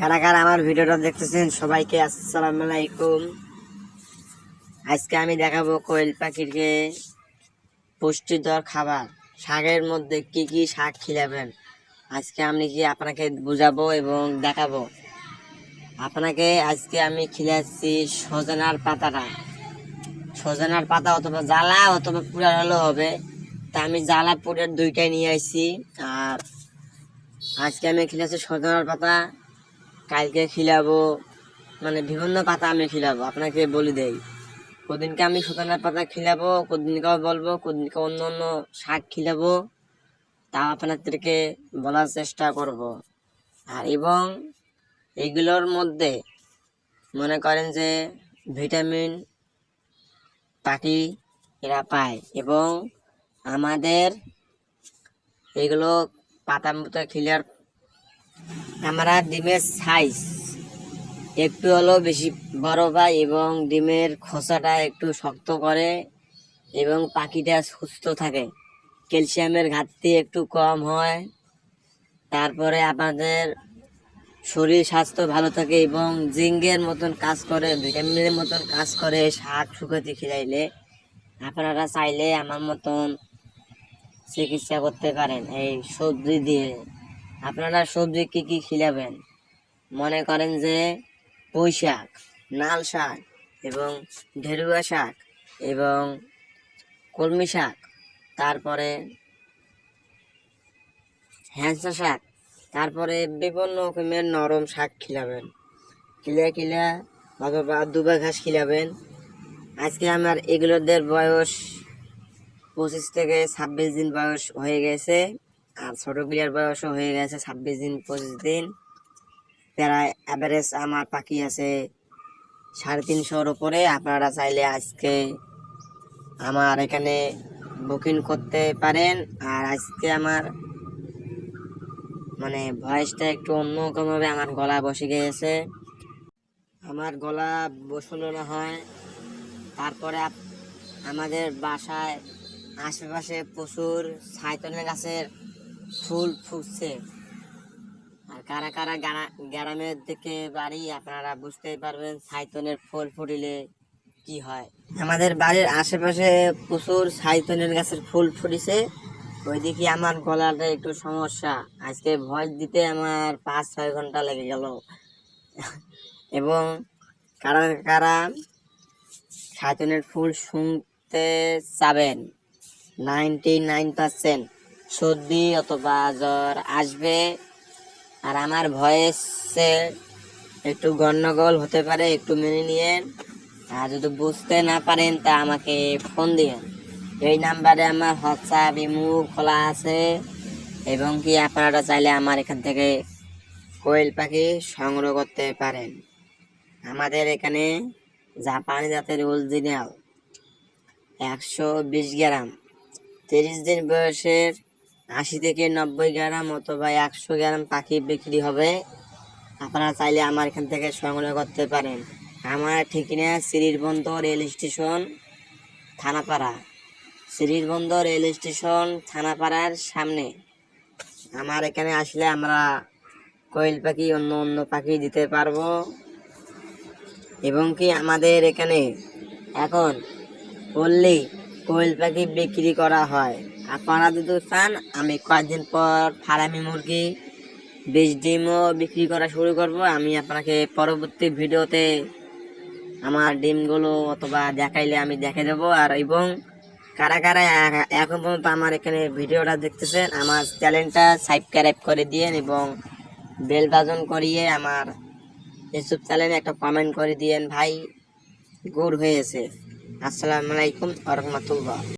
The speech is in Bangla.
কারা কারা আমার ভিডিওটা দেখতেছেন, সবাইকে আসসালামু আলাইকুম। আজকে আমি দেখাবো কোয়েল পাখিকে পুষ্টিকর খাবার। শাকের মধ্যে কি কি শাক খিলাবেন? আজকে আমি কি আপনাকে বুঝাবো এবং দেখাবো। আপনাকে আজকে আমি খিলাচ্ছি সজনার পাতাটা। সজনার পাতা অথবা জ্বালা অথবা পুরা হলেও হবে। তা আমি জ্বালা পুরের দুইটাই নিয়ে আসছি। আর আজকে আমি খিলাচ্ছি সজনার পাতা। কালকে খিলাবো মানে বিভিন্ন পাতা আমি খিলাবো, আপনাকে বলে দেই। কদিনকে আমি সজনার পাতা খিলাবো, কদিনকেও বলব, কদিনকে অন্য অন্য শাক খিলাবো তা আপনাদেরকে বলার চেষ্টা করব। আর এবং এগুলোর মধ্যে মনে করেন যে ভিটামিন পাখি এরা পায় এবং আমাদের এগুলো পাতা মতো খিলার আমরা ডিমের সাইজ একটু হলেও বেশি বড় পাই এবং ডিমের খোসাটা একটু শক্ত করে এবং পাখিটা সুস্থ থাকে। ক্যালসিয়ামের ঘাটতি একটু কম হয়। তারপরে আপনাদের শরীর স্বাস্থ্য ভালো থাকে এবং জিঙ্গের মতন কাজ করে, ভিটামিনের মতন কাজ করে শাক শুকাতে খিলাইলে আপনারা চাইলে আমার মতন চিকিৎসা করতে পারেন। এই সবজি দিয়ে আপনারা সবজি কি কি খিলাবেন? মনে করেন যে পুঁই শাক নাল শাক এবং ঢেরুয়া শাক এবং কলমি শাক, তারপরে হ্যাঁসা শাক, তারপরে বিভিন্ন রকমের নরম শাক খিলাবেন। খিলা খিলা অথবা দুবা ঘাস খিলাবেন। আজকে আমার এগুলোদের বয়স পঁচিশ থেকে ছাব্বিশ দিন বয়স হয়ে গেছে। আর ছোটোগুলির বয়সও হয়ে গেছে ছাব্বিশ দিন, পঁচিশ দিন। প্রায় অ্যাভারেজ আমার পাখি আছে সাড়ে তিনশোর উপরে। আপনারা চাইলে আজকে আমার এখানে বুকিং করতে পারেন। আর আজকে আমার মানে ভয়েসটা একটু অন্যরকমভাবে আমার গলা বসে গিয়েছে। আমার গলা বসানো না হয়। তারপরে আমাদের বাসায় আশেপাশে প্রচুর সাইতনের গাছের ফুল ফুটছে। আর কারা কারা গ্রা- গ্রামের দিকে বাড়ি আপনারা বুঝতেই পারবেন সাইতনের ফুল ফুটিলে কি হয়। আমাদের বাড়ির আশেপাশে প্রচুর সাইতনের গাছের ফুল ফুটেছে। ওইদিকে আমার গলাটা একটু সমস্যা। আজকে ভয়েস দিতে আমার পাঁচ, ছয় ঘণ্টা লেগে গেল। এবং কারা কারা সাইতনের ফুল শুনতে চাবেন, নাইনটি নাইন পার্সেন্ট। সর্দি অথবা জ্বর আসবে। আর আমার ভয়েসে একটু গন্ডগোল হতে পারে, একটু মেনে নিয়েন। আর যদি বুঝতে না পারেন, তা আমাকে ফোন দিবেন এই নাম্বারে আমার হোয়াটসঅ্যাপ, ইমু খোলা আছে। এবং কি আপনারা চাইলে আমার এখান থেকে কোয়েল পাখি সংগ্রহ করতে পারেন। আমাদের এখানে জাপানি জাতের অরিজিনাল একশো বিশ গ্রাম। তিরিশ দিন বয়সের আশি থেকে নব্বই গ্রাম অথবা একশো গ্রাম পাখি বিক্রি হবে। আপনারা চাইলে আমার এখান থেকে সংগ্রহ করতে পারেন। আমার ঠিকানা শ্রীরবন্ধ রেল স্টেশন, থানাপাড়া। শ্রীরবন্ধ রেল স্টেশন, থানাপাড়ার সামনে। আমার এখানে আসলে আমরা কোয়েল পাখি, অন্য অন্য পাখি দিতে পারব। এবং কি আমাদের এখানে এখন বললেই কোয়েল পাখি বিক্রি করা হয়। আপনারা যদি চান, আমি কয়েকদিন পর ফার্মি মুরগি বীজ ডিমও বিক্রি করা শুরু করব। আমি আপনাকে পরবর্তী ভিডিওতে আমার ডিমগুলো অথবা দেখাইলে আমি দেখে দেবো। আর এবং কারা কারা এখন পর্যন্ত আমার এখানে ভিডিওটা দেখতেছেন, আমার চ্যানেলটা সাবস্ক্রাইব করে দিয়েন এবং বেল বাজন করিয়ে আমার ইউটিউব চ্যানেলে একটা কমেন্ট করে দিয়েন, ভাই, গুড হয়েছে। আসসালামু আলাইকুম রহমতুল্লাহ।